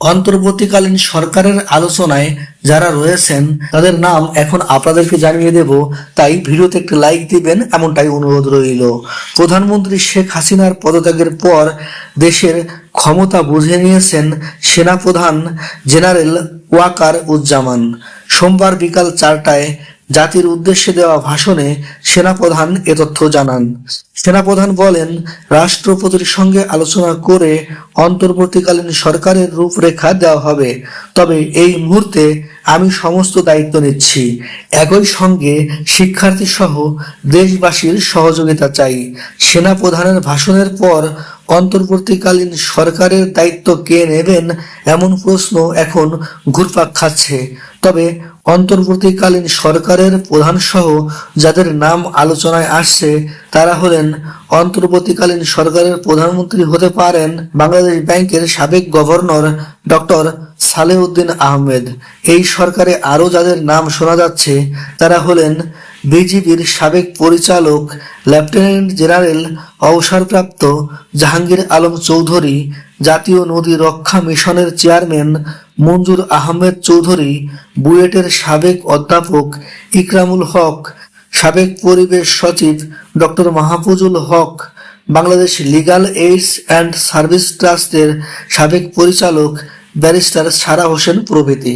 অন্তর্বর্তীকালীন সরকারের আলোচনায় যারা রয়েছেন, তাদের নাম এখন আপনাদেরকে জানিয়ে দেব। তাই ভিডিওতে একটি লাইক দিবেন, এমনটাই অনুরোধ রইল। প্রধানমন্ত্রী শেখ হাসিনার পদত্যাগের পর দেশের ক্ষমতা বুঝে নিয়েছেন সেনাপ্রধান জেনারেল ওয়াকার উজ্জামান। সোমবার বিকাল চারটায় জাতির উদ্দেশ্যে দেওয়া ভাষণে সেনাপ্রধান এ তথ্য জানান। সেনাপ্রধান বলেন, রাষ্ট্রপতির সঙ্গে আলোচনা করে অন্তর্বর্তীকালীন সরকারের রূপরেখা দেওয়া হবে। তবে এই মুহূর্তে আমি সমস্ত দায়িত্ব নিচ্ছি। একই সঙ্গে শিক্ষার্থী সহ দেশবাসীর সহযোগিতা চাই। সেনাপ্রধানের ভাষণের পর অন্তর্বর্তীকালীন সরকারের দায়িত্ব কে নেবেন এমন প্রশ্ন এখন ঘুরপাক খাচ্ছে। তবে অন্তর্বর্তীকালীন সরকারের প্রধান সহ যাদের নাম আলোচনায় আসছে, তারা হলেন অন্তর্বর্তীকালীন সরকারের প্রধানমন্ত্রী হতে পারেন বাংলাদেশ ব্যাংকের সাবেক গভর্নর ডক্টর সালেউদ্দিন আহমেদ। এই সরকারে আরও যাদের নাম শোনা যাচ্ছে, তারা হলেন বিজিবির সাবেক পরিচালক, লেফটেন্যান্ট জেনারেল, অবসরপ্রাপ্ত জাহাঙ্গীর আলম চৌধুরী, জাতীয় নদী রক্ষা মিশনের চেয়ারম্যান মঞ্জুর আহমেদ চৌধুরী, বুয়েটের সাবেক অধ্যাপক ইকরামুল হক সাবেক পরিবেশ সচিব doctor Mahfuzul Haque, Bangladesh legal aids and service ট্রাস্টের সাবেক পরিচালক ব্যারিস্টার সারা হোসেন প্রভৃতি।